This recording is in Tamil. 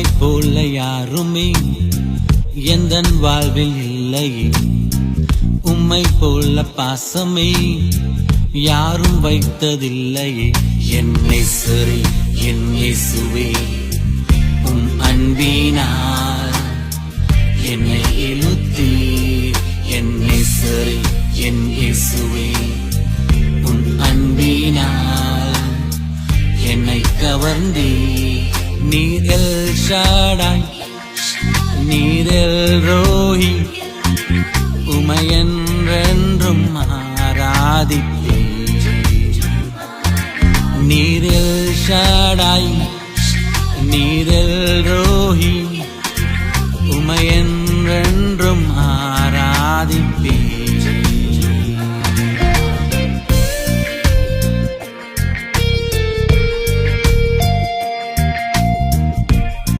உன்னை போல யாருமே எந்த வாழ்வில் இல்லை. உம்மை போல பாசமே யாரும் வைத்ததில்லையே என்னை சரி என்னை சுவே உம் அன்பினார் என்னை இழுத்தீர் என்னை சரி என்னை சுவே உன் அன்பினார் என்னை கவர்ந்தீ நீர் எல் ஷாடாய் நீர் எல் ரோஹி உமையென்றென்றும் ஆராதிப்பே. நீர் எல் ஷாடாய் நீர் எல் ரோஹி உமையென்றென்றும் ஆ